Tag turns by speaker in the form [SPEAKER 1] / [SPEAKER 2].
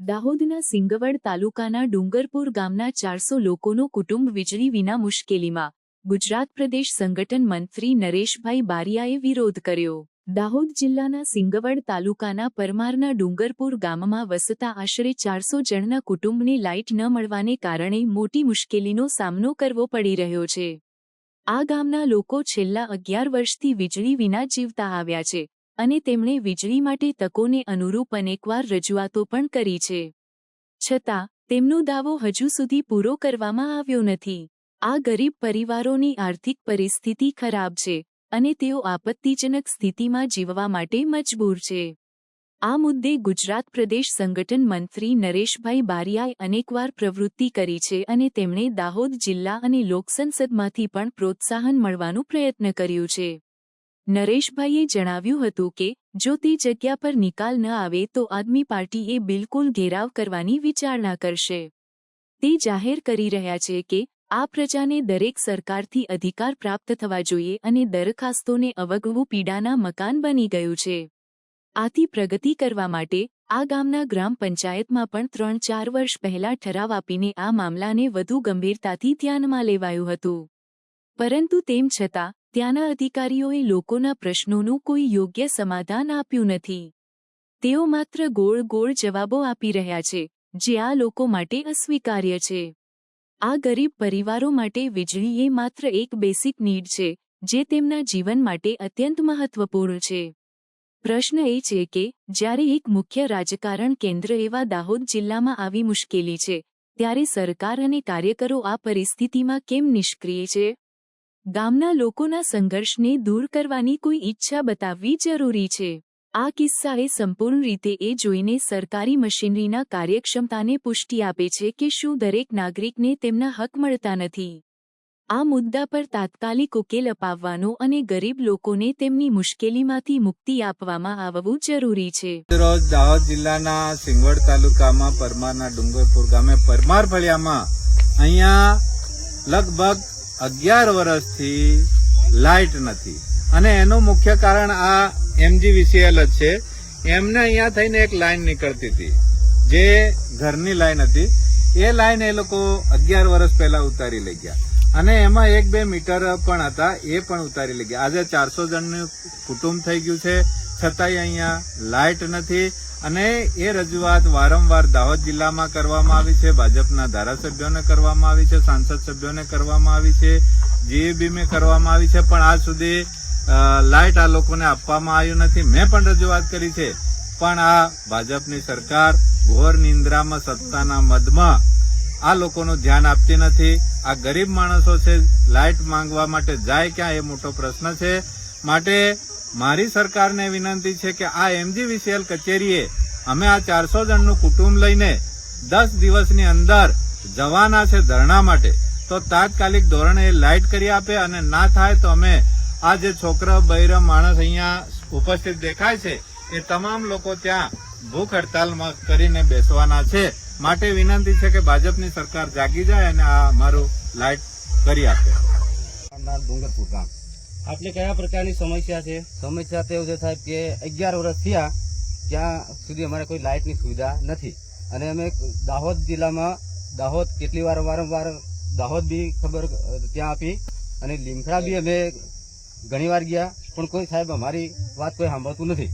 [SPEAKER 1] દાહોદના સિંગવડ તાલુકાના ડુંગરપુર ગામના ચારસો લોકોનો કુટુંબ વીજળી વિના મુશ્કેલીમાં. ગુજરાત પ્રદેશ સંગઠન મંત્રી નરેશભાઈ બારિયાએ વિરોધ કર્યો. દાહોદ જિલ્લાના સિંગવડ તાલુકાના પરમારના ડુંગરપુર ગામમાં વસતા આશરે ચારસો જણના કુટુંબને લાઇટ ન મળવાને કારણે મોટી મુશ્કેલીનો સામનો કરવો પડી રહ્યો છે. આ ગામના લોકો છેલ્લા અગિયાર વર્ષથી વીજળી વિના જીવતા આવ્યા છે. અને તેમણે વીજળી માટે તકોને અનુરૂપ અનેકવાર રજૂઆતો પણ કરી છે. છતાં, તેમનો દાવો હજુ સુધી પૂરો કરવામાં આવ્યો નથી. આ ગરીબ પરિવારોની આર્થિક પરિસ્થિતિ ખરાબ છે અને તેઓ આપત્તિજનક સ્થિતિમાં જીવવા માટે મજબૂર છે. આ મુદ્દે ગુજરાત પ્રદેશ સંગઠન મંત્રી નરેશભાઈ બારિયાએ અનેકવાર પ્રવૃત્તિ કરી છે અને તેમણે દાહોદ જિલ્લા અને લોકસંસદમાંથી પણ પ્રોત્સાહન મળવાનું પ્રયત્ન કર્યું છે. નરેશભાઈએ જણાવ્યું હતું કે, જો તે જગ્યા પર નિકાલ ન આવે તો આદમી પાર્ટીએ બિલકુલ ઘેરાવ કરવાની વિચારણા કરશે. તે જાહેર કરી રહ્યા છે કે, આ પ્રજાને દરેક સરકારથી અધિકાર પ્રાપ્ત થવા જોઈએ અને દરખાસ્તોને અવગવું પીડાના મકાન બની ગયું છે. આથી પ્રગતિ કરવા માટે, આ ગામના ગ્રામ પંચાયતમાં પણ ત્રણ ચાર વર્ષ પહેલા ઠરાવ આપીને આ મામલાને વધુ ગંભીરતાથી ધ્યાનમાં લેવાયું હતું. પરંતુ તેમ છતાં ત્યાંના અધિકારીઓએ લોકોના પ્રશ્નોનું કોઈ યોગ્ય સમાધાન આપ્યું નથી. તેઓ માત્ર ગોળ ગોળ જવાબો આપી રહ્યા છે, જે આ લોકો માટે અસ્વીકાર્ય છે. આ ગરીબ પરિવારો માટે વીજળી એ માત્ર એક બેસિક નીડ છે, જે તેમના જીવન માટે અત્યંત મહત્વપૂર્ણ છે. પ્રશ્ન એ છે કે, જ્યારે એક મુખ્ય રાજકારણ કેન્દ્ર એવા દાહોદ જિલ્લામાં આવી મુશ્કેલી છે, ત્યારે સરકાર અને કાર્યકરો આ પરિસ્થિતિમાં કેમ નિષ્ક્રિય છે? ગામના લોકોના સંઘર્ષને દૂર કરવાની કોઈ ઈચ્છા બતાવવી જરૂરી છે. આ કિસ્સાએ સંપૂર્ણ રીતે એ જોઈને સરકારી મશીનરીના કાર્યક્ષમતાને પુષ્ટિ આપે છે કે શું દરેક નાગરિકને તેમના હક મળતા નથી. આ મુદ્દા પર તાત્કાલિક ઉકેલ અપાવવાનો અને ગરીબ લોકોને તેમની મુશ્કેલીમાંથી મુક્તિ આપવામાં આવવું જરૂરી છે.
[SPEAKER 2] રોજ દાહોદ જિલ્લાના સિંગવડ તાલુકામાં પરમારના ડુંગરપુર ગામે પરમાર ફળિયામાં અહીંયા લગભગ અગિયાર વર્ષથી લાઇટ નથી. અને એનું મુખ્ય કારણ આ એમજીવીસીએલ જ છે. એમને અહીંયા થઈને એક લાઇન નીકળતી હતી, જે ઘરની લાઇન હતી. એ લાઇન એ લોકો અગિયાર વર્ષ પહેલા ઉતારી લઈ ગયા. અને એમાં એક બે મીટર પણ હતા, એ પણ ઉતારી લઈ ગયા. આજે ચારસો જણનું કુટુંબ થઈ ગયું છે. છતાંય અહીંયા લાઇટ નથી. અને એ રજૂઆત વારંવાર દાહોદ જિલ્લામાં કરવામાં આવી છે, ભાજપના ધારાસભ્યોને કરવામાં આવી છે, સાંસદ સભ્યોને કરવામાં આવી છે જીએબીમે કરવામાં આવી છે, પણ આજ સુધી લાઇટ આ લોકોને આપવામાં આવ્યું નથી. મેં પણ રજૂઆત કરી છે, પણ આ ભાજપની સરકાર ઘોર નિંદ્રામાં, સત્તાના મદમાં આ લોકોનું ધ્યાન આપતી નથી. આ ગરીબ માણસો છે, લાઇટ માંગવા માટે જાય ક્યાં એ મોટો પ્રશ્ન છે. માટે મારી સરકારને વિનંતી છે કે આ એમજીવીસીએલ કચેરીએ અમે આ ચારસો જણનું કુટુંબ લઈને દસ દિવસની અંદર જવાના છે ધરણા માટે. તો તાત્કાલિક ધોરણે એ લાઇટ કરી આપે અને ના થાય તો અમે આ જે છોકરા, બૈરા, માણસ અહીંયા ઉપસ્થિત દેખાય છે, એ તમામ લોકો ત્યાં ભૂખ હડતાલમાં કરીને બેસવાના છે. માટે વિનંતી છે કે ભાજપની સરકાર જાગી જાય અને આ અમારું લાઇટ કરી આપે.
[SPEAKER 3] ડુંગરપુર ગામ.
[SPEAKER 4] આપને કયા પ્રકારની સમસ્યા છે?
[SPEAKER 3] સમસ્યા તો એવું છે સાહેબ કે અગિયાર વર્ષ થયા, ત્યાં સુધી અમારે કોઈ લાઇટની સુવિધા નથી. અને અમે દાહોદ જિલ્લામાં દાહોદ કેટલી વાર વારંવાર દાહોદ બી ખબર ત્યાં આપી અને લીમખડા બી અમે ઘણી વાર ગયા, પણ કોઈ સાહેબ અમારી વાત કોઈ સાંભળતું નથી.